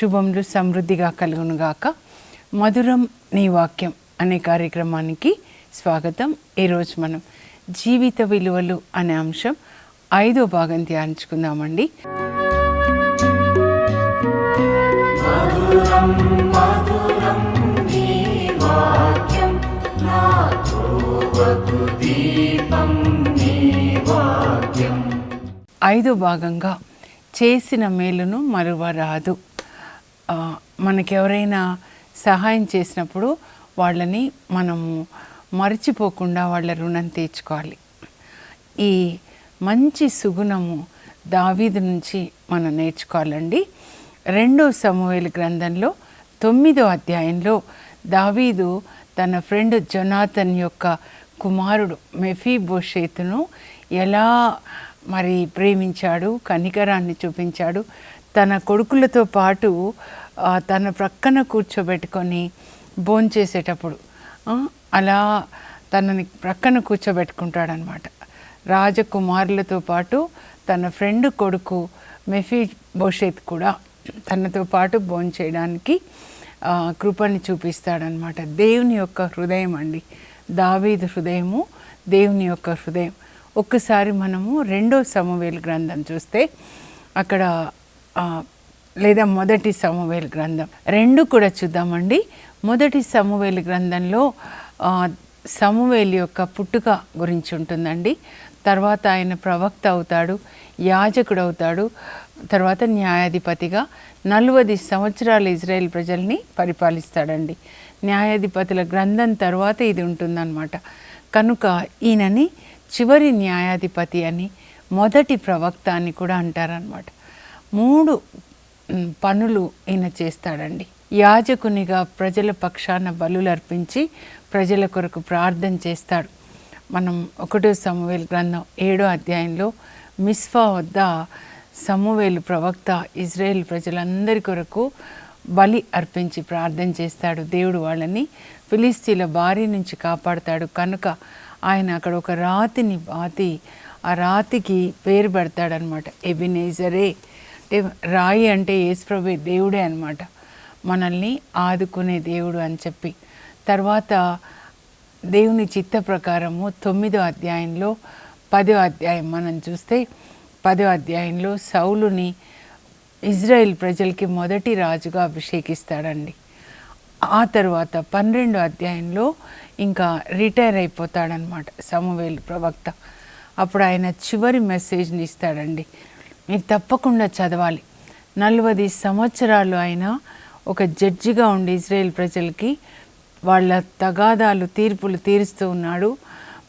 శుభములు సమృద్ధిగా కలుగునుగాక. మధురం నీ వాక్యం అనే కార్యక్రమానికి స్వాగతం. ఈరోజు మనం జీవిత విలువలు అనే అంశం ఐదో భాగం ధ్యానించుకుందామండి. ఐదో భాగంగా చేసిన మేలును మరువరాదు. మనకెవరైనా సహాయం చేసినప్పుడు వాళ్ళని మనము మర్చిపోకుండా వాళ్ళ రుణం తీర్చుకోవాలి. ఈ మంచి సుగుణము దావీదు నుంచి మనం నేర్చుకోవాలండి. రెండో సమూహల గ్రంథంలో తొమ్మిదో అధ్యాయంలో దావీదు తన ఫ్రెండ్ జొనాథన్ యొక్క కుమారుడు మెఫీ బోషేతును ఎలా మరి ప్రేమించాడు కనికరాన్ని చూపించాడు తన కొడుకులతో పాటు తన ప్రక్కన కూర్చోబెట్టుకొని భోంచేసేటప్పుడు అలా తనని ప్రక్కన కూర్చోబెట్టుకుంటాడనమాట. రాజకుమారులతో పాటు తన ఫ్రెండ్ కొడుకు మెఫీ భోషేత్ కూడా తనతో పాటు భోంచేయడానికి కృపని చూపిస్తాడనమాట. దేవుని యొక్క హృదయం అండి. దావీదు హృదయము దేవుని యొక్క హృదయం. ఒక్కసారి మనము రెండో సమవేలు గ్రంథం చూస్తే అక్కడ లేదా మొదటి సమవేలు గ్రంథం. రెండు కూడా చూద్దామండి. మొదటి సమవేలు గ్రంథంలో సమవేలు యొక్క పుట్టుక గురించి ఉంటుందండి. తర్వాత ఆయన ప్రవక్త అవుతాడు యాజకుడు అవుతాడు తర్వాత న్యాయాధిపతిగా నలభై సంవత్సరాలు ఇజ్రాయెల్ ప్రజల్ని పరిపాలిస్తాడండి. న్యాయాధిపతుల గ్రంథం తర్వాత ఇది ఉంటుందన్నమాట. కనుక ఈయనని చివరి న్యాయాధిపతి అని మొదటి ప్రవక్త అని కూడా అంటారనమాట మూడు పనులు ఈయన చేస్తాడండి. యాజకునిగా ప్రజల పక్షాన బలులు అర్పించి ప్రజల కొరకు ప్రార్థన చేస్తాడు. మనం ఒకటో సమూహేల్ గ్రంథం ఏడో అధ్యాయంలో మిస్ఫా వద్ద సమూవేలు ప్రవక్త ఇజ్రాయేల్ ప్రజలందరి కొరకు బలి అర్పించి ప్రార్థన చేస్తాడు. దేవుడు వాళ్ళని ఫిలిస్తీన్ల భారీ నుంచి కాపాడుతాడు. కనుక ఆయన అక్కడ ఒక రాతిని బాతి ఆ రాతికి పేరు పెడతాడనమాట ఎబినేజరే అంటే రాయి అంటే యేసుప్రభు దేవుడే అనమాట మనల్ని ఆదుకునే దేవుడు అని చెప్పి. తర్వాత దేవుని చిత్త ప్రకారము తొమ్మిదో అధ్యాయంలో పదో అధ్యాయం మనం చూస్తే పదో అధ్యాయంలో సౌలుని ఇజ్రాయెల్ ప్రజలకి మొదటి రాజుగా అభిషేకిస్తాడండి. ఆ తర్వాత పన్నెండో అధ్యాయంలో ఇంకా రిటైర్ అయిపోతాడనమాట సమవేలు ప్రవక్త. అప్పుడు ఆయన చివరి మెసేజ్ని ఇస్తాడండి. మీరు తప్పకుండా చదవాలి. నలభై సంవత్సరాలు ఆయన ఒక జడ్జిగా ఉండి ఇజ్రాయెల్ ప్రజలకి వాళ్ళ తగాదాలు తీర్పులు తీరుస్తూ ఉన్నాడు.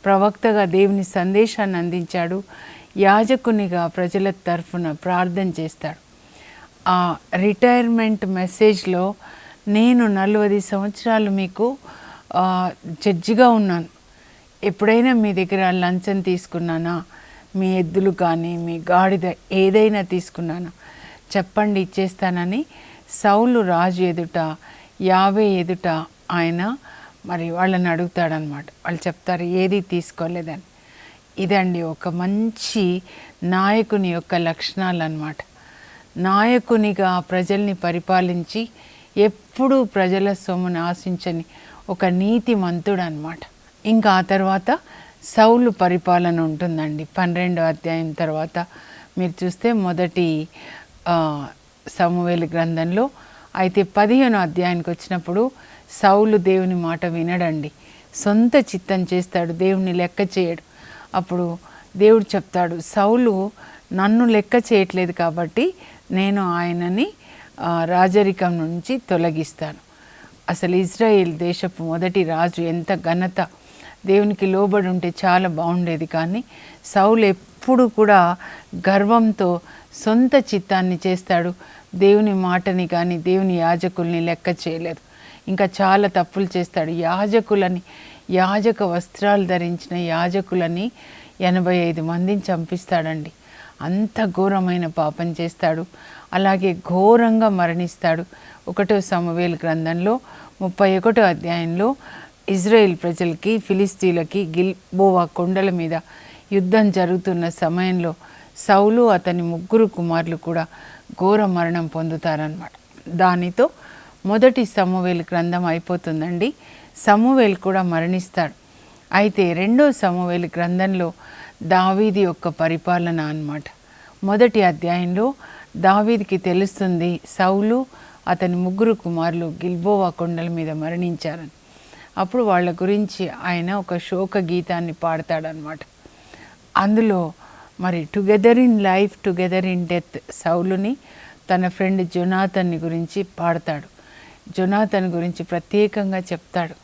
ప్రవక్తగా దేవుని సందేశాన్ని అందించాడు. యాజకునిగా ప్రజల తరఫున ప్రార్థన చేస్తాడు. ఆ రిటైర్మెంట్ మెసేజ్లో నేను నలభై సంవత్సరాలు మీకు జడ్జిగా ఉన్నాను. ఎప్పుడైనా మీ దగ్గర లంచం తీసుకున్నానా? మీ ఎద్దులు కానీ మీ గాడిద ఏదైనా తీసుకున్నాను. చెప్పండి ఇచ్చేస్తానని సౌలు రాజు ఎదుట యావే ఎదుట ఆయన మరి వాళ్ళని అడుగుతాడనమాట వాళ్ళు చెప్తారు ఏది తీసుకోలేదని. ఇదండి ఒక మంచి నాయకుని యొక్క లక్షణాలు అన్నమాట నాయకునిగా ప్రజల్ని పరిపాలించి ఎప్పుడూ ప్రజల సొమ్మును ఆశించని ఒక నీతిమంతుడు అనమాట ఇంకా ఆ తర్వాత సౌలు పరిపాలన ఉంటుందండి. పన్నెండో అధ్యాయం తర్వాత మీరు చూస్తే మొదటి ఆ, సమూవేలు గ్రంథంలో అయితే పదిహేనో అధ్యాయానికి వచ్చినప్పుడు సౌలు దేవుని మాట వినడండి. సొంత చిత్తం చేస్తాడు దేవుని లెక్క చేయడు. అప్పుడు దేవుడు చెప్తాడు సౌలు నన్ను లెక్క చేయట్లేదు కాబట్టి నేను ఆయనని రాజరికం నుంచి తొలగిస్తాను. అసలు ఇజ్రాయేల్ దేశపు మొదటి రాజు ఎంత ఘనత దేవునికి లోబడి ఉంటే చాలా బాగుండేది. కానీ సౌలు ఎప్పుడు కూడా గర్వంతో సొంత చిత్తాన్ని చేస్తాడు. దేవుని మాటని కానీ దేవుని యాజకుల్ని లెక్క చేయలేదు. ఇంకా చాలా తప్పులు చేస్తాడు. యాజకులని యాజక వస్త్రాలు ధరించిన యాజకులని ఎనభై ఐదు మందిని చంపిస్తాడండి. అంత ఘోరమైన పాపం చేస్తాడు. అలాగే ఘోరంగా మరణిస్తాడు. ఒకటో సమవేలు గ్రంథంలో ముప్పై ఒకటో అధ్యాయంలో ఇజ్రాయెల్ ప్రజలకి ఫిలిస్తీన్లకి గిల్బోవా కొండల మీద యుద్ధం జరుగుతున్న సమయంలో సౌలు అతని ముగ్గురు కుమారులు కూడా ఘోర మరణం పొందుతారనమాట దానితో మొదటి సమూవేలు గ్రంథం అయిపోతుందండి. సమూవేలు కూడా మరణిస్తాడు. అయితే రెండో సమూవేలు గ్రంథంలో దావీది యొక్క పరిపాలన అన్నమాట. మొదటి అధ్యాయంలో దావీదికి తెలుస్తుంది సౌలు అతని ముగ్గురు కుమారులు గిల్బోవా కొండల మీద మరణించారని. అప్పుడు వాళ్ళ గురించి ఆయన ఒక శోక గీతాన్ని పాడతాడనమాట అందులో మరి together in life together in death సౌలుని తన ఫ్రెండ్ జొనాథన్ని గురించి పాడతాడు. జొనాథన్ గురించి ప్రత్యేకంగా చెప్తాడు.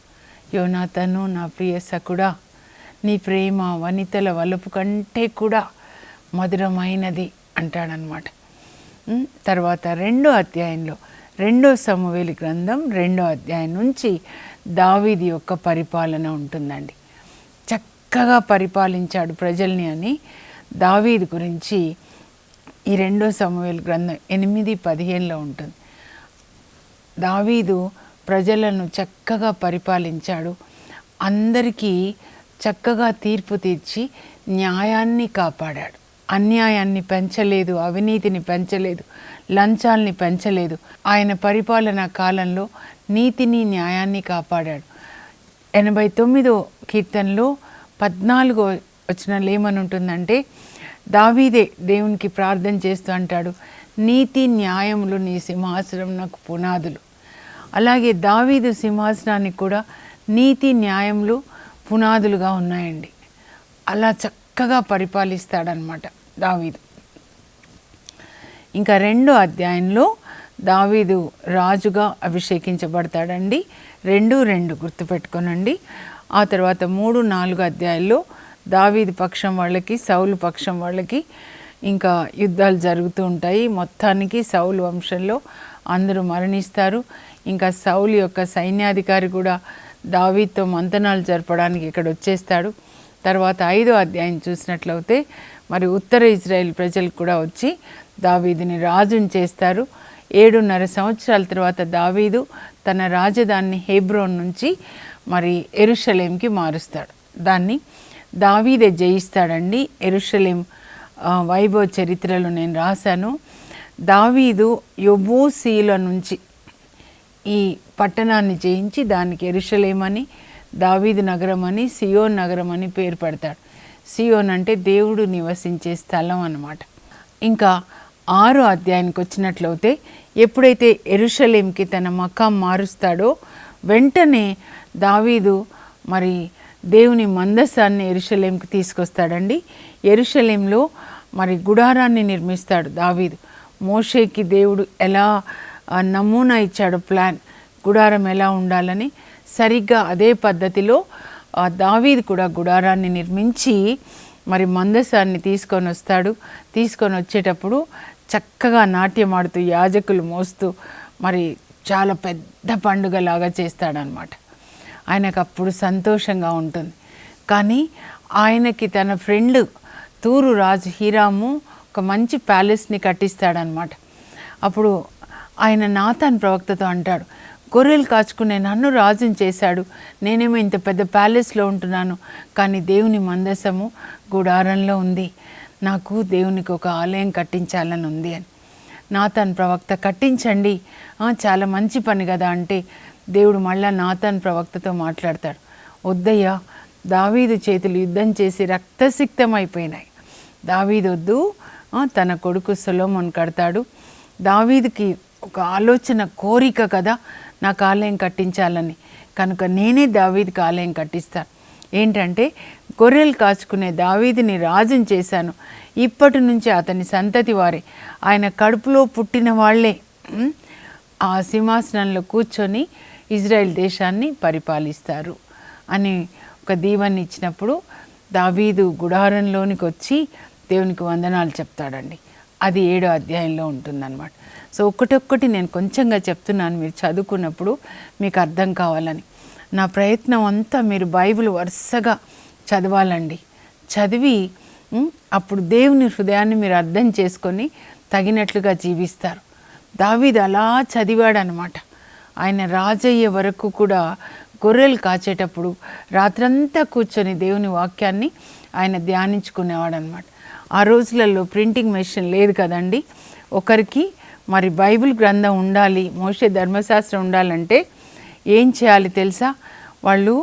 యోనాథను నా ప్రియ సకుడా నీ ప్రేమ వనితల వలుపు కంటే కూడా మధురమైనది అంటాడనమాట తర్వాత రెండో అధ్యాయంలో రెండో సమవేలి గ్రంథం రెండో అధ్యాయం నుంచి దావీది యొక్క పరిపాలన ఉంటుందండి. చక్కగా పరిపాలించాడు ప్రజల్ని అని దావీది గురించి ఈ రెండో సమవేలి గ్రంథం ఎనిమిది పదిహేనులో ఉంటుంది. దావీదు ప్రజలను చక్కగా పరిపాలించాడు. అందరికీ చక్కగా తీర్పు తీర్చి న్యాయాన్ని కాపాడాడు. అన్యాయాన్ని పెంచలేదు అవినీతిని పెంచలేదు లంచాల్ని పెంచలేదు. ఆయన పరిపాలన కాలంలో నీతిని న్యాయాన్ని కాపాడాడు. ఎనభై తొమ్మిదో కీర్తనలో పద్నాలుగో వచనంలో ఏమని ఉంటుందంటే దావీదే దేవునికి ప్రార్థన చేస్తూ అంటాడు నీతి న్యాయములు నీ సింహాసనం నాకు పునాదులు. అలాగే దావీదు సింహాసనానికి కూడా నీతి న్యాయములు పునాదులుగా ఉన్నాయండి. అలా చక్కగా పరిపాలిస్తాడనమాట దావీదు. ఇంకా రెండో అధ్యాయంలో దావీదు రాజుగా అభిషేకించబడతాడండి. రెండు రెండు గుర్తుపెట్టుకోనండి. ఆ తర్వాత మూడు నాలుగు అధ్యాయాల్లో దావీదు పక్షం వాళ్ళకి సౌలు పక్షం వాళ్ళకి ఇంకా యుద్ధాలు జరుగుతూ ఉంటాయి. మొత్తానికి సౌలు వంశంలో అందరూ మరణిస్తారు. ఇంకా సౌలు యొక్క సైన్యాధికారి కూడా దావీద్తో మంతనాలు జరపడానికి ఇక్కడ వచ్చేస్తాడు. తర్వాత ఐదో అధ్యాయం చూసినట్లయితే మరి ఉత్తర ఇజ్రాయెల్ ప్రజలు కూడా వచ్చి దావీదుని రాజుని చేస్తారు. ఏడున్నర సంవత్సరాల తర్వాత దావీదు తన రాజధానిని హెబ్రోన్ నుంచి మరి ఎరుషలేంకి మారుస్తాడు. దాన్ని దావీదే జయిస్తాడండి. ఎరుషలేం వైభవ చరిత్రలో నేను రాశాను. దావీదు యొబూసీల నుంచి ఈ పట్టణాన్ని జయించి దానికి ఎరుషలేమని దావీదు నగరం అని సియోన్ నగరం అని పేరు పెడతాడు. సియోన్ అంటే దేవుడు నివసించే స్థలం అన్నమాట. ఇంకా ఆరో అధ్యాయానికి వచ్చినట్లయితే ఎప్పుడైతే ఎరుషలేంకి తన మకాం మారుస్తాడో వెంటనే దావీదు మరి దేవుని మందసాన్ని ఎరుషలేంకి తీసుకొస్తాడండి. ఎరుషలేంలో మరి గుడారాన్ని నిర్మిస్తాడు దావీదు. మోషేకి దేవుడు ఎలా నమూనా ఇచ్చాడు ప్లాన్ గుడారం ఎలా ఉండాలని సరిగ్గా అదే పద్ధతిలో దావీద్ దావీదు కూడా గుడారాన్ని నిర్మించి మరి మందసాన్ని తీసుకొని వస్తాడు. తీసుకొని వచ్చేటప్పుడు చక్కగా నాట్యం ఆడుతూ యాజకులు మోస్తూ మరి చాలా పెద్ద పండుగలాగా చేస్తాడనమాట ఆయనకు అప్పుడు సంతోషంగా ఉంటుంది. కానీ ఆయనకి తన ఫ్రెండ్ తూరు రాజు హీరాము ఒక మంచి ప్యాలెస్ని కట్టిస్తాడనమాట అప్పుడు ఆయన నాథాన్ ప్రవక్తతో అంటాడు గొర్రెలు కాచుకునే నన్ను రాజుని చేశాడు. నేనేమో ఇంత పెద్ద ప్యాలెస్లో ఉంటున్నాను. కానీ దేవుని మందసము గుడారంలో ఉంది. నాకు దేవునికి ఒక ఆలయం కట్టించాలని ఉంది అని. నాథాన్ ప్రవక్త కట్టించండి. చాలా మంచి పని కదా అంటే దేవుడు మళ్ళా నాథాన్ ప్రవక్తతో మాట్లాడతాడు. వద్దయ్యా దావీదు చేతులు యుద్ధం చేసి రక్తసిక్తమైపోయినాయి. దావీదు వద్దు తన కొడుకు సొలోమోన్ కడతాడు. దావీదుకి ఒక ఆలోచన కోరిక కదా నాకు ఆలయం కట్టించాలని. కనుక నేనే దావీదికి ఆలయం కట్టిస్తాను ఏంటంటే గొర్రెలు కాచుకునే దావీదిని రాజుని చేశాను. ఇప్పటి నుంచి అతని సంతతి వారే. ఆయన కడుపులో పుట్టిన వాళ్ళే ఆ సింహాసనంలో కూర్చొని ఇజ్రాయెల్ దేశాన్ని పరిపాలిస్తారు అని ఒక దీవెన ఇచ్చినప్పుడు దావీదు గుడారంలోనికి వచ్చి దేవునికి వందనాలు చెప్తాడండి. అది ఏడో అధ్యాయంలో ఉంటుందన్నమాట. సో ఒకటొక్కటి నేను కొంచెంగా చెప్తున్నాను మీరు చదువుకున్నప్పుడు మీకు అర్థం కావాలని. నా ప్రయత్నం అంతా మీరు బైబిల్ వరుసగా చదవాలండి. చదివి అప్పుడు దేవుని హృదయాన్ని మీరు అర్థం చేసుకొని తగినట్లుగా జీవిస్తారు. దావీద్ అలా చదివాడనమాట. ఆయన రాజయ్యే వరకు కూడా గొర్రెలు కాచేటప్పుడు రాత్రంతా కూర్చొని దేవుని వాక్యాన్ని ఆయన ధ్యానించుకునేవాడు అనమాట ఆ రోజులలో ప్రింటింగ్ మెషిన్ లేదు కదండి. ఒకరికి మరి బైబిల్ గ్రంథం ఉండాలి మోసే ధర్మశాస్త్రం ఉండాలంటే ఏం చేయాలి తెలుసా? వాళ్ళు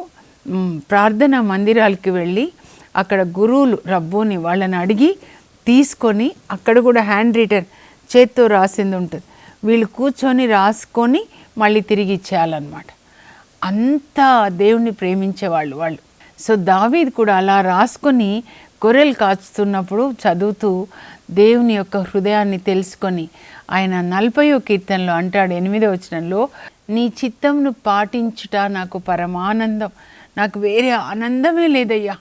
ప్రార్థన మందిరాలకి వెళ్ళి అక్కడ గురువులు రబ్బోని వాళ్ళని అడిగి తీసుకొని అక్కడ కూడా హ్యాండ్ రిటర్న్ చేత్తో రాసింది ఉంటుంది. వీళ్ళు కూర్చొని రాసుకొని మళ్ళీ తిరిగి ఇచ్చేయాలన్నమాట. అంత దేవుణ్ణి ప్రేమించేవాళ్ళు వాళ్ళు. సో దావీద్ కూడా అలా రాసుకొని గొర్రెలు కాచుతున్నప్పుడు చదువుతూ దేవుని యొక్క హృదయాన్ని తెలుసుకొని ఆయన నలభయో కీర్తనలో అంటాడు ఎనిమిదో వచనంలో నీ చిత్తంను పాటించుట నాకు పరమానందం. నాకు వేరే ఆనందమే లేదయ్యా.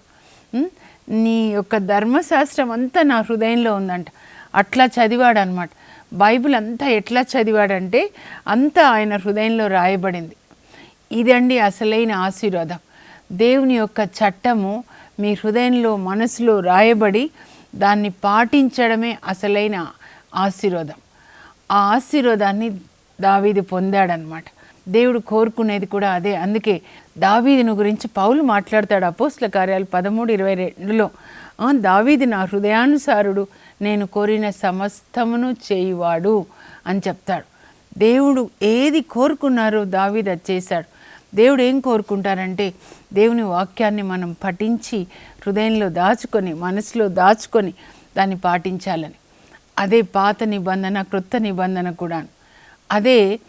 నీ యొక్క ధర్మశాస్త్రం అంతా నా హృదయంలో ఉందంట. అట్లా చదివాడు అనమాట బైబిల్ అంతా ఎట్లా చదివాడంటే అంతా ఆయన హృదయంలో రాయబడింది. ఇదండి అసలైన ఆశీర్వాదం. దేవుని యొక్క చట్టము మీ హృదయంలో మనసులో రాయబడి దాన్ని పాటించడమే అసలైన ఆశీర్వాదం. ఆ ఆశీర్వాదాన్ని దావీది పొందాడనమాట. దేవుడు కోరుకునేది కూడా అదే. అందుకే దావీదుని గురించి పౌలు మాట్లాడతాడు అపోస్ల కార్యాలు పదమూడు ఇరవై రెండులో. దావీది దావీదు నా హృదయానుసారుడు నేను కోరిన సమస్తమును చేయువాడు అని చెప్తాడు. దేవుడు ఏది కోరుకున్నారో దావీదు అది చేశాడు. దేవుడు ఏం కోరుకుంటారంటే దేవుని వాక్యాన్ని మనం పఠించి హృదయంలో దాచుకొని మనసులో దాచుకొని దాన్ని పాటించాలని. అదే పాత నిబంధన క్రొత్త నిబంధన కూడా అదే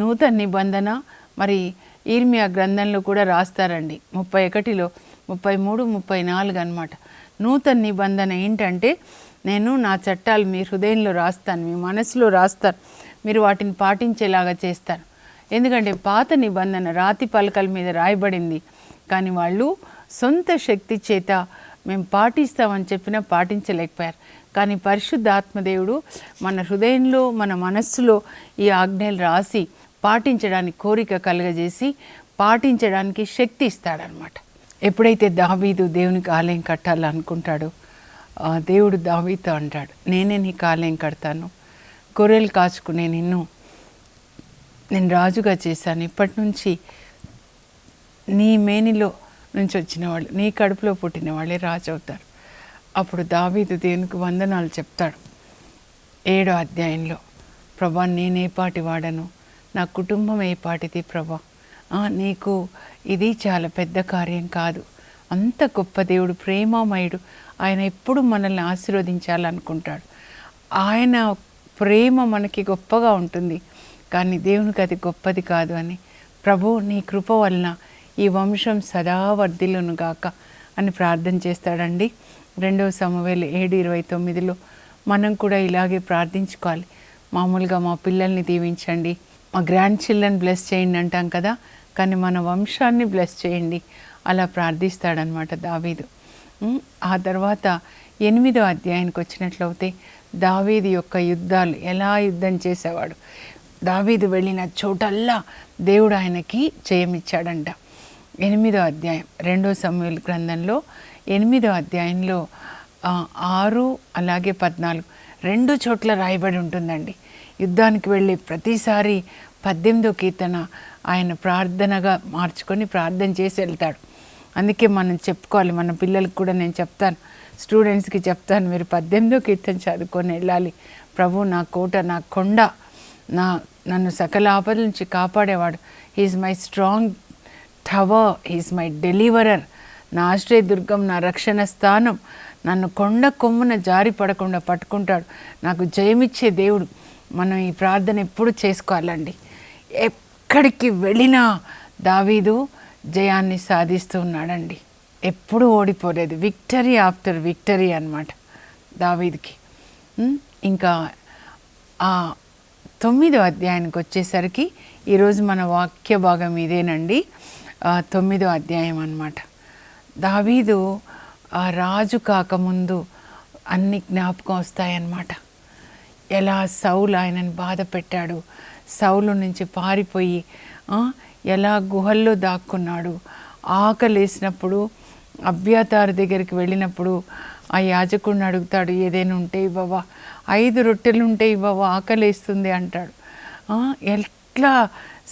నూతన నిబంధన. మరి ఈర్మియా గ్రంథంలో కూడా రాస్తారండి. ముప్పై ఒకటిలో ముప్పై మూడు ముప్పై నాలుగు అనమాట నూతన నిబంధన ఏంటంటే నేను నా చట్టాలు మీ హృదయంలో రాస్తాను మీ మనసులో రాస్తాను మీరు వాటిని పాటించేలాగా చేస్తాను ఎందుకంటే పాత నిబంధన రాతి పలకల మీద రాయబడింది. కానీ వాళ్ళు సొంత శక్తి చేత మేము పాటిస్తామని చెప్పినా పాటించలేకపోయారు. కానీ పరిశుద్ధ ఆత్మదేవుడు మన హృదయంలో మన మనస్సులో ఈ ఆజ్ఞలు రాసి పాటించడానికి కోరిక కలుగజేసి పాటించడానికి శక్తి ఇస్తాడనమాట. ఎప్పుడైతే దావీదు దేవునికి ఆలయం కట్టాలనుకుంటాడో దేవుడు దావీతో అంటాడు నేనే నీకు ఆలయం కడతాను. గొర్రెలు కాచుకునే నిన్ను నేను రాజుగా చేశాను. ఇప్పటి నుంచి నీ మేనిలో నుంచి వచ్చిన వాళ్ళు నీ కడుపులో పుట్టిన వాళ్ళే రాజు అవుతారు అప్పుడు దావీదు దేవునికి వందనాలు చెప్తాడు. ఏడో అధ్యాయంలో ప్రభా నేనే పాటి వాడను? నా కుటుంబం ఏ పాటిది ప్రభా? ఆ, నీకు ఇది చాలా పెద్ద కార్యం కాదు. అంత గొప్ప దేవుడు ప్రేమమయుడు. ఆయన ఎప్పుడు మనల్ని ఆశీర్వదించాలనుకుంటాడు. ఆయన ప్రేమ మనకి గొప్పగా ఉంటుంది. కానీ దేవునికి అది గొప్పది కాదు అని. ప్రభు నీ కృప వలన ఈ వంశం సదా వర్ధిల్లును గాక అని ప్రార్థన చేస్తాడండి. రెండవ సమవేలు ఏడు ఇరవై తొమ్మిదిలో మనం కూడా ఇలాగే ప్రార్థించుకోవాలి. మామూలుగా మా పిల్లల్ని దీవించండి. మా గ్రాండ్ చిల్డ్రన్ బ్లెస్ చేయండి అంటాం కదా కానీ మన వంశాన్ని బ్లెస్ చేయండి. అలా ప్రార్థిస్తాడనమాట దావీదు. ఆ తర్వాత ఎనిమిదో అధ్యాయానికి వచ్చినట్లయితే దావీదు యొక్క యుద్ధాలు ఎలా యుద్ధం చేసేవాడు? దావీదు వెళ్ళిన చోటల్లా దేవుడు ఆయనకి జయమిచ్చాడంట. ఎనిమిదో అధ్యాయం రెండో సమూహల గ్రంథంలో ఎనిమిదో అధ్యాయంలో ఆరు అలాగే పద్నాలుగు రెండు చోట్ల రాయబడి ఉంటుందండి. యుద్ధానికి వెళ్ళి ప్రతిసారి పద్దెనిమిదో కీర్తన ఆయన ప్రార్థనగా మార్చుకొని ప్రార్థన చేసి వెళ్తాడు. అందుకే మనం చెప్పుకోవాలి మన పిల్లలకు కూడా నేను చెప్తాను స్టూడెంట్స్కి చెప్తాను మీరు పద్దెనిమిదో కీర్తన చదువుకొని వెళ్ళాలి. ప్రభు నా కోట నా కొండ నా నన్ను సకల ఆపద నుంచి కాపాడేవాడు. He's my strong tower is my deliverer. నా ఆశ్రయదుర్గం నా రక్షణ స్థానం. నన్ను కొండ కొమ్మున జారి పడకుండా పట్టుకుంటాడు. నాకు జయమిచ్చే దేవుడు. మనం ఈ ప్రార్థన ఎప్పుడు చేసుకోవాలండి. ఎక్కడికి వెళ్ళినా దావీదు జయాన్ని సాధిస్తూ ఉన్నాడండి. ఎప్పుడు ఓడిపోలేదు. విక్టరీ ఆఫ్టర్ విక్టరీ అన్నమాట దావీద్కి. ఇంకా ఆ తొమ్మిదో అధ్యాయానికి వచ్చేసరికి ఈరోజు మన వాక్య భాగం ఇదేనండి. తొమ్మిదో అధ్యాయం అనమాట దావీదు ఆ రాజు కాకముందు అన్ని జ్ఞాపకం వస్తాయన్నమాట. ఎలా సౌలు ఆయనని బాధ పెట్టాడు సౌలు నుంచి పారిపోయి ఎలా గుహల్లో దాక్కున్నాడు ఆకలేసినప్పుడు అభ్యతారు దగ్గరికి వెళ్ళినప్పుడు ఆ యాజకుడిని అడుగుతాడు ఏదైనా ఉంటే ఇవ్వవా? ఐదు రొట్టెలు ఉంటే ఇవ్వవా? ఆకలేస్తుంది అంటాడు. ఎట్లా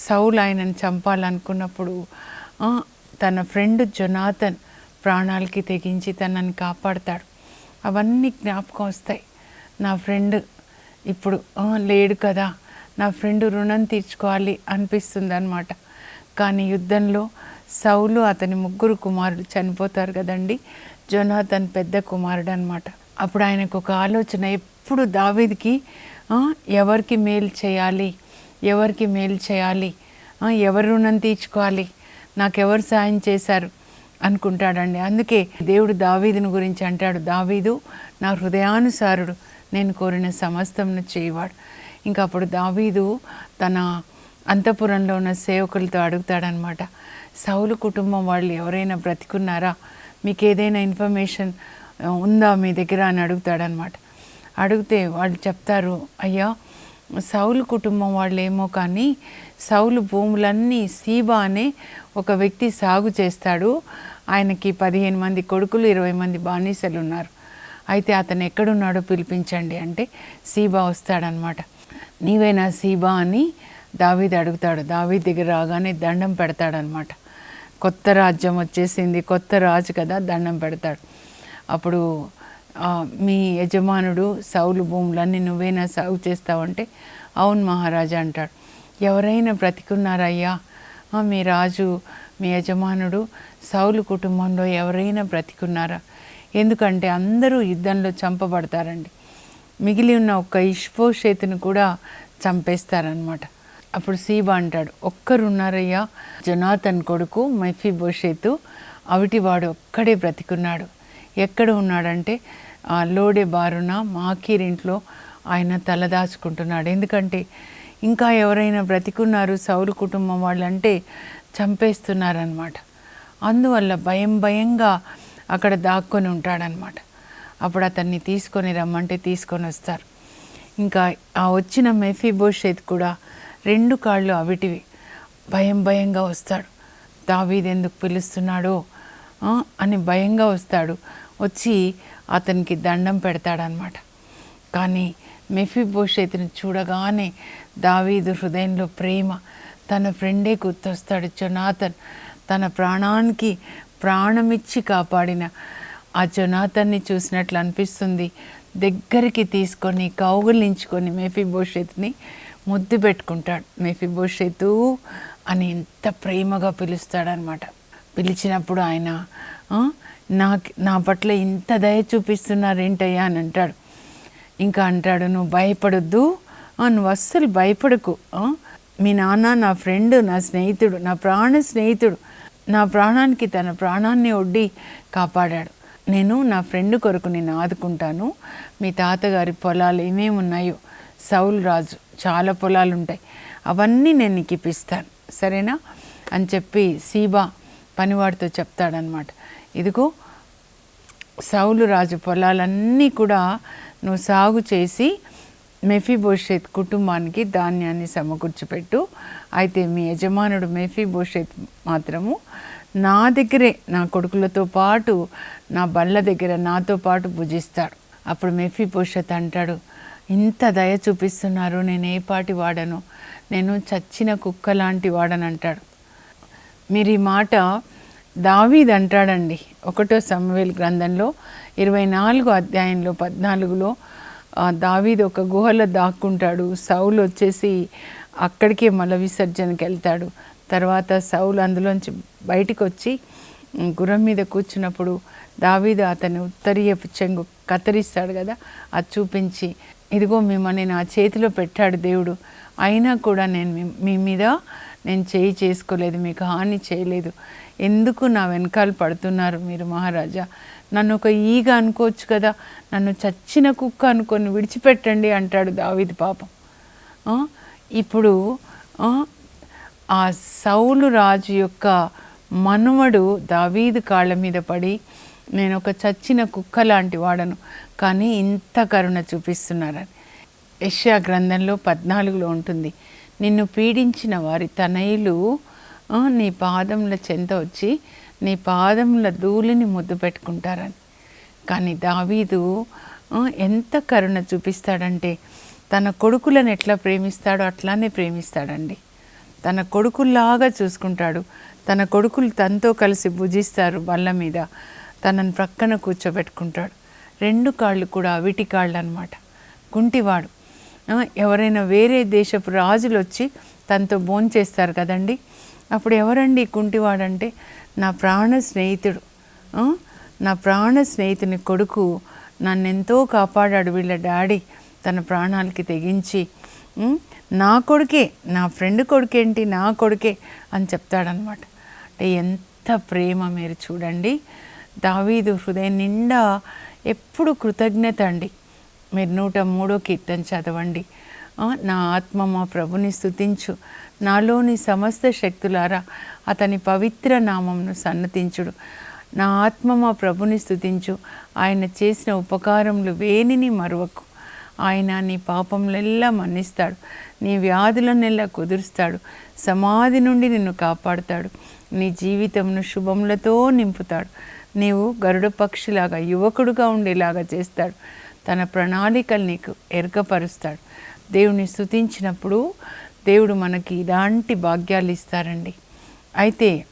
సౌలు ఆయనను చంపాలనుకున్నప్పుడు తన ఫ్రెండ్ జొనాథన్ ప్రాణాలకి తెగించి తనని కాపాడతాడు. అవన్నీ జ్ఞాపకం వస్తాయి. నా ఫ్రెండ్ ఇప్పుడు లేడు కదా. నా ఫ్రెండ్ రుణం తీర్చుకోవాలి అనిపిస్తుంది అనమాట కానీ యుద్ధంలో సౌలు అతని ముగ్గురు కుమారుడు చనిపోతారు కదండి. జొనాథన్ పెద్ద కుమారుడు అనమాట అప్పుడు ఆయనకు ఒక ఆలోచన ఎప్పుడు దావీదికి ఎవరికి మేలు చేయాలి? ఎవరికి మేలు చేయాలి? ఎవరు రుణం తీర్చుకోవాలి? నాకెవరు సాయం చేశారు అనుకుంటాడండి. అందుకే దేవుడు దావీదుని గురించి అంటాడు దావీదు నా హృదయానుసారుడు నేను కోరిన సమస్తంను చేయవాడు. ఇంకా అప్పుడు దావీదు తన అంతఃపురంలో ఉన్న సేవకులతో అడుగుతాడనమాట సౌలు కుటుంబం వాళ్ళు ఎవరైనా బ్రతికున్నారా? మీకు ఏదైనా ఇన్ఫర్మేషన్ ఉందా మీ దగ్గర? అని అడుగుతాడనమాట. అడిగితే వాళ్ళు చెప్తారు అయ్యా సౌలు కుటుంబం వాళ్ళు ఏమో కానీ సౌలు భూములన్నీ సీబా అనే ఒక వ్యక్తి సాగు చేస్తాడు. ఆయనకి పదిహేను మంది కొడుకులు ఇరవై మంది బానిసలు ఉన్నారు. అయితే అతను ఎక్కడున్నాడో పిలిపించండి అంటే సీబా వస్తాడనమాట నీవేనా సీబా అని దావీది అడుగుతాడు. దావీద్ దగ్గర రాగానే దండం పెడతాడనమాట కొత్త రాజ్యం వచ్చేసింది కొత్త రాజు కదా దండం పెడతాడు. అప్పుడు మీ యజమానుడు సౌలు భూములన్నీ నువ్వేనా సాగు చేస్తావంటే అవును మహారాజా అంటాడు. ఎవరైనా బ్రతికున్నారయ్యా? మీ రాజు మీ యజమానుడు సౌలు కుటుంబంలో ఎవరైనా బ్రతికున్నారా? ఎందుకంటే అందరూ యుద్ధంలో చంపబడతారండి. మిగిలి ఉన్న ఒక్క ఇష్పోషేతుని కూడా చంపేస్తారనమాట అప్పుడు సీబా అంటాడు ఒక్కరున్నారయ్యా? జొనాథన్ కొడుకు మెఫీబోషేతు అవిటివాడు ఒక్కడే బ్రతికున్నాడు. ఎక్కడ ఉన్నాడంటే ఆ లోడే బారున మాకీరింట్లో ఆయన తలదాచుకుంటున్నాడు. ఎందుకంటే ఇంకా ఎవరైనా బ్రతికున్నారు సౌరు కుటుంబం వాళ్ళంటే చంపేస్తున్నారనమాట అందువల్ల భయం భయంగా అక్కడ దాక్కొని ఉంటాడనమాట అప్పుడు అతన్ని తీసుకొని రమ్మంటే తీసుకొని వస్తారు. ఇంకా ఆ వచ్చిన మెఫీబోషేత్ కూడా రెండు కాళ్ళు అవిటివి. భయం భయంగా వస్తాడు. దావీది ఎందుకు పిలుస్తున్నాడో అని భయంగా వస్తాడు. వచ్చి అతనికి దండం పెడతాడనమాట కానీ మెఫీబోషేత్ని చూడగానే దావీదు హృదయంలో ప్రేమ తన ఫ్రెండే గుర్తొస్తాడు. జొనాథన్ తన ప్రాణానికి ప్రాణమిచ్చి కాపాడిన ఆ జొనాథన్ని చూసినట్లు అనిపిస్తుంది. దగ్గరికి తీసుకొని కౌగులించుకొని మెఫీబోషేత్ని ముద్దు పెట్టుకుంటాడు. మెఫీబోషేతు అని ఎంత ప్రేమగా పిలుస్తాడనమాట. పిలిచినప్పుడు ఆయన నా నాకు నా పట్ల ఇంత దయ చూపిస్తున్నారేంటయ్యా? అని అంటాడు. ఇంకా అంటాడు నువ్వు భయపడొద్దు. నువ్వు అస్సలు భయపడకు. మీ నాన్న నా ఫ్రెండ్ నా స్నేహితుడు నా ప్రాణ స్నేహితుడు నా ప్రాణానికి తన ప్రాణాన్ని ఒడ్డి కాపాడాడు. నేను నా ఫ్రెండ్ కొరకు నేను ఆదుకుంటాను. మీ తాతగారి పొలాలు ఏమేమి ఉన్నాయో? సౌల్ రాజు చాలా పొలాలు ఉంటాయి అవన్నీ నేను నీకు ఇప్పిస్తాను. సరేనా? అని చెప్పి సీబా పనివాడితో చెప్తాడనమాట ఇదిగో సౌలు రాజు పొలాలన్నీ కూడా నువ్వు సాగు చేసి మెఫీబోషేత్ కుటుంబానికి ధాన్యాన్ని సమకూర్చిపెట్టు. అయితే మీ యజమానుడు మెఫీబోషేత్ మాత్రము నా దగ్గరే నా కొడుకులతో పాటు నా బల్ల దగ్గర నాతో పాటు భుజిస్తాడు. అప్పుడు మెఫీబోషత్ అంటాడు ఇంత దయ చూపిస్తున్నారు నేను ఏ పాటి వాడను? నేను చచ్చిన కుక్క లాంటి వాడని అంటాడు. మీరు ఈ మాట దావీద్ అంటాడండి. ఒకటో సమవేల్ గ్రంథంలో ఇరవై నాలుగు అధ్యాయంలో పద్నాలుగులో దావీది ఒక గుహలో దాక్కుంటాడు. సౌలు వచ్చేసి అక్కడికే మల విసర్జనకి వెళ్తాడు. తర్వాత సౌలు అందులోంచి బయటికి వచ్చి గుర్రం మీద కూర్చున్నప్పుడు దావీదు అతని ఉత్తరీయ చెంగు కత్తిరిస్తాడు కదా అది చూపించి ఇదిగో మిమ్మల్ని నా చేతిలో పెట్టాడు దేవుడు. అయినా కూడా నేను మీ- మీ మీద నేను చేయి చేసుకోలేదు మీకు హాని చేయలేదు. ఎందుకు నా వెనకాల పడుతున్నారు మీరు మహారాజా? నన్ను ఒక ఈగ అనుకోవచ్చు కదా నన్ను చచ్చిన కుక్క అనుకొని విడిచిపెట్టండి అంటాడు దావిది పాపం. ఇప్పుడు ఆ, సౌలు రాజు యొక్క మనుమడు దావీదు కాళ్ళ మీద పడి నేను ఒక చచ్చిన కుక్క లాంటి వాడను కానీ ఇంత కరుణ చూపిస్తున్నారని. యష్యా గ్రంథంలో పద్నాలుగులో ఉంటుంది నిన్ను పీడించిన వారి తనయులు నీ పాదముల చెంత వచ్చి నీ పాదముల ధూళిని ముద్దు పెట్టుకుంటారని. కానీ దావీదు ఎంత కరుణ చూపిస్తాడంటే తన కొడుకులను ఎట్లా ప్రేమిస్తాడో అట్లానే ప్రేమిస్తాడండి. తన కొడుకుల్లాగా చూసుకుంటాడు. తన కొడుకులు తనతో కలిసి భుజిస్తారు బల్ల మీద. తనను ప్రక్కన కూర్చోబెట్టుకుంటాడు. రెండు కాళ్ళు కూడా అవిటి కాళ్ళు అనమాట కుంటివాడు ఎవరైనా వేరే దేశపు రాజులు వచ్చి తనతో భోంచేస్తారు కదండి. అప్పుడు ఎవరండి కుంటివాడంటే నా ప్రాణ స్నేహితుడు. నా ప్రాణ స్నేహితుని కొడుకు నన్నెంతో కాపాడాడు వీళ్ళ డాడీ తన ప్రాణాలకి తెగించి. నా కొడుకే నా ఫ్రెండ్ కొడుకేంటి నా కొడుకే అని చెప్తాడనమాట. అంటే ఎంత ప్రేమ మీరు చూడండి. దావీదు హృదయం నిండా ఎప్పుడు కృతజ్ఞత అండి. మీరు నూట మూడో కీర్తన చదవండి. నా ఆత్మ మా ప్రభుని స్థుతించు నాలోని సమస్త శక్తులారా అతని పవిత్ర నామంను సన్నతించుడు. నా ఆత్మ మా ప్రభుని స్థుతించు ఆయన చేసిన ఉపకారములు వేనిని మరువకు. ఆయన నీ పాపములెల్లా మన్నిస్తాడు. నీ వ్యాధులనెల్లా కుదురుస్తాడు. సమాధి నుండి నిన్ను కాపాడుతాడు. నీ జీవితంను శుభములతో నింపుతాడు. నీవు గరుడ పక్షిలాగా యువకుడుగా ఉండేలాగా చేస్తాడు. తన ప్రణాళికలు నీకు ఎరకపరుస్తాడు. దేవుని స్తుతించినప్పుడు దేవుడు మనకి ఇలాంటి భాగ్యాలు ఇస్తారండి. అయితే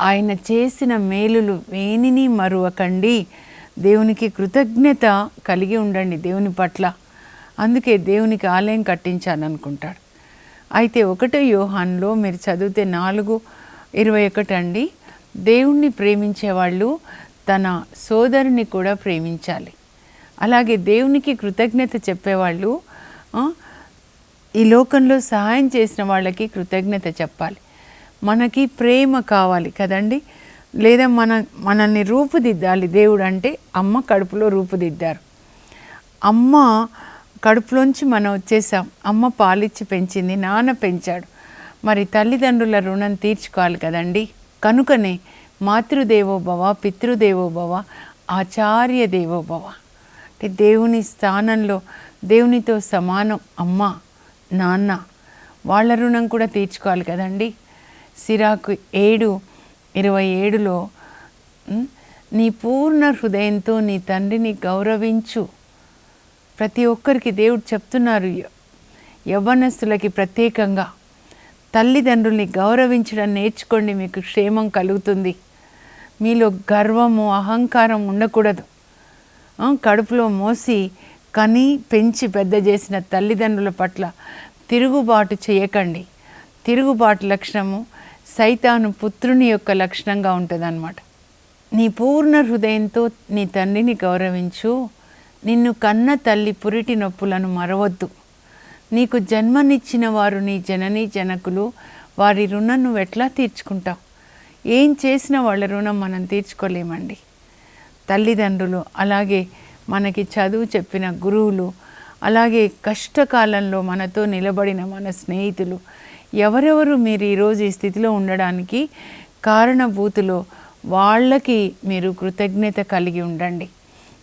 ఆయన చేసిన మేలులు వేనిని మరువకండి. దేవునికి కృతజ్ఞత కలిగి ఉండండి దేవుని పట్ల. అందుకే దేవునికి ఆలయం కట్టించాను అనుకుంటాడు అయితే ఒకటే యోహాన్లో మీరు చదివితే నాలుగు ఇరవై ఒకటి అండి. దేవుణ్ణి ప్రేమించే వాళ్ళు తన సోదరుని కూడా ప్రేమించాలి. అలాగే దేవునికి కృతజ్ఞత చెప్పేవాళ్ళు ఈ లోకంలో సహాయం చేసిన వాళ్ళకి కృతజ్ఞత చెప్పాలి. మనకి ప్రేమ కావాలి కదండి? లేదా మన మనల్ని రూపుదిద్దాలి. దేవుడు అంటే అమ్మ కడుపులో రూపుదిద్దారు. అమ్మ కడుపులోంచి మనం వచ్చేసాం. అమ్మ పాలిచ్చి పెంచింది నాన్న పెంచాడు. మరి తల్లిదండ్రుల రుణం తీర్చుకోవాలి కదండి? కనుకనే మాతృదేవోభవ పితృదేవోభవ ఆచార్య దేవోభవ దేవుని స్థానంలో దేవునితో సమానం అమ్మ నాన్న. వాళ్ళ రుణం కూడా తీర్చుకోవాలి కదండి. సిరాకు ఏడు ఇరవై ఏడులో నీ పూర్ణ హృదయంతో నీ తండ్రిని గౌరవించు. ప్రతి ఒక్కరికి దేవుడు చెప్తున్నారు యవ్వనస్తులకి ప్రత్యేకంగా తల్లిదండ్రుల్ని గౌరవించడం నేర్చుకోండి మీకు క్షేమం కలుగుతుంది. మీలో గర్వము అహంకారం ఉండకూడదు. కడుపులో మోసి కని పెంచి పెద్ద చేసిన తల్లిదండ్రుల పట్ల తిరుగుబాటు చేయకండి. తిరుగుబాటు లక్షణము సైతాను పుత్రుని యొక్క లక్షణంగా ఉంటుందన్నమాట. నీ పూర్ణ హృదయంతో నీ తండ్రిని గౌరవించు. నిన్ను కన్న తల్లి పురిటి నొప్పులను మరవద్దు. నీకు జన్మనిచ్చిన వారు నీ జనని జనకులు వారి రుణం నువ్వు ఎట్లా తీర్చుకుంటావు? ఏం చేసిన వాళ్ళ రుణం మనం తీర్చుకోలేమండి. తల్లిదండ్రులు అలాగే మనకి చదువు చెప్పిన గురువులు అలాగే కష్టకాలంలో మనతో నిలబడిన మన స్నేహితులు ఎవరెవరు మీరు ఈరోజు ఈ స్థితిలో ఉండడానికి కారణభూతులో వాళ్ళకి మీరు కృతజ్ఞత కలిగి ఉండండి.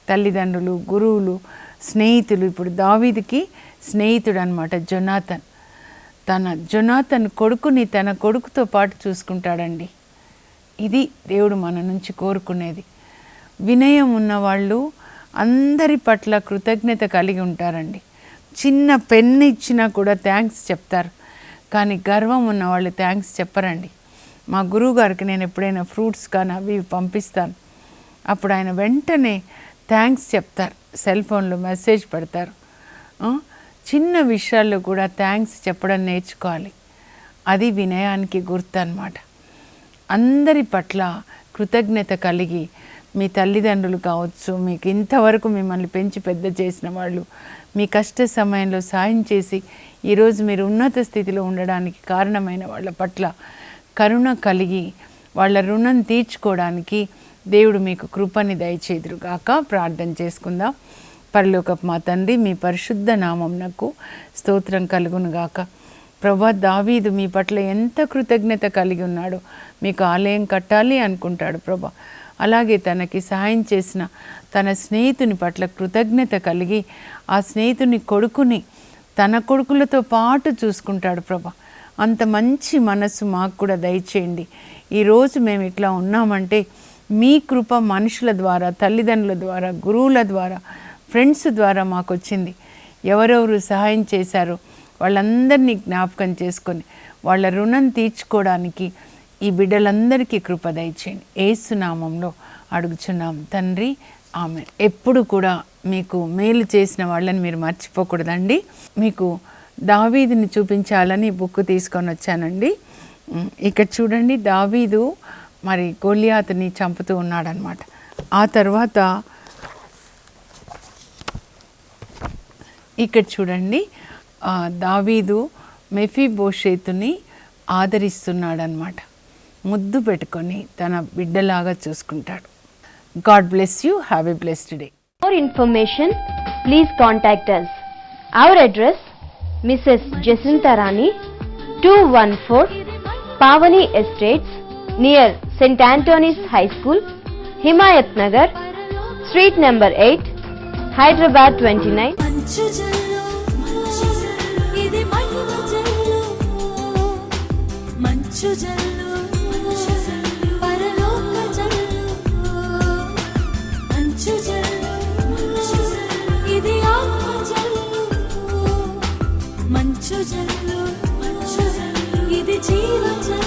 తల్లిదండ్రులు గురువులు స్నేహితులు ఇప్పుడు దావీదికి స్నేహితుడు అనమాట జొనాథన్. తన జొనాథన్ కొడుకుని తన కొడుకుతో పాటు చూసుకుంటాడండి. ఇది దేవుడు మన నుంచి కోరుకునేది. వినయం ఉన్నవాళ్ళు అందరి పట్ల కృతజ్ఞత కలిగి ఉంటారండి. చిన్న పెన్ను ఇచ్చినా కూడా థ్యాంక్స్ చెప్తారు. కానీ గర్వం ఉన్న వాళ్ళు థ్యాంక్స్ చెప్పరండి. మా గురువు గారికి నేను ఎప్పుడైనా ఫ్రూట్స్ కానీ అవి పంపిస్తాను. అప్పుడు ఆయన వెంటనే థ్యాంక్స్ చెప్తారు. సెల్ ఫోన్లో మెసేజ్ పెడతారు. చిన్న విషయాల్లో కూడా థ్యాంక్స్ చెప్పడం నేర్చుకోవాలి. అది వినయానికి గుర్తు అన్నమాట అందరి పట్ల కృతజ్ఞత కలిగి మీ తల్లిదండ్రులు కావచ్చు మీకు ఇంతవరకు మిమ్మల్ని పెంచి పెద్ద చేసిన వాళ్ళు మీ కష్ట సమయంలో సాయం చేసి ఈరోజు మీరు ఉన్నత స్థితిలో ఉండడానికి కారణమైన వాళ్ళ పట్ల కరుణ కలిగి వాళ్ళ రుణం తీర్చుకోవడానికి దేవుడు మీకు కృపని దయచేదురుగాక ప్రార్థన చేసుకుందాం. పరలోకపు మా తండ్రి మీ పరిశుద్ధ నామంనకు స్తోత్రం కలుగునుగాక ప్రభా దావీదు మీ పట్ల ఎంత కృతజ్ఞత కలిగి ఉన్నాడో మీకు ఆలయం కట్టాలి అనుకుంటాడు ప్రభా. అలాగే తనకి సహాయం చేసిన తన స్నేహితుని పట్ల కృతజ్ఞత కలిగి ఆ స్నేహితుని కొడుకుని తన కొడుకులతో పాటు చూసుకుంటాడు ప్రభా. అంత మంచి మనస్సు మాకు కూడా దయచేయండి. ఈరోజు మేము ఇట్లా ఉన్నామంటే మీ కృప మనుషుల ద్వారా తల్లిదండ్రుల ద్వారా గురువుల ద్వారా ఫ్రెండ్స్ ద్వారా మాకు వచ్చింది. ఎవరెవరు సహాయం చేశారో వాళ్ళందరినీ జ్ఞాపకం చేసుకొని వాళ్ళ రుణం తీర్చుకోవడానికి ఈ బిడ్డలందరికీ కృప దయచేయండి. ఏసునామంలో అడుగుచున్నాం. తండ్రి ఆమె ఎప్పుడు కూడా మీకు మేలు చేసిన వాళ్ళని మీరు మర్చిపోకూడదండి. మీకు దావీదుని చూపించాలని బుక్ తీసుకొని వచ్చానండి. ఇక్కడ చూడండి దావీదు మరి గోలియాతుని చంపుతూ ఉన్నాడనమాట ఆ తర్వాత ఇక్కడ చూడండి దావీదు మెఫీ బోషేతుని ఆదరిస్తున్నాడనమాట ముద్దు పెట్టుకొని తన బిడ్డలాగా చూసుకుంటాడు. God bless you have a blessed day. For information please contact us our address Mrs Jacinta Rani two one four Pavani estates near saint Antony's high school Himayat Nagar street number eight Hyderabad twenty nine మంచు జల్లు ఇది జీవ జల్లు.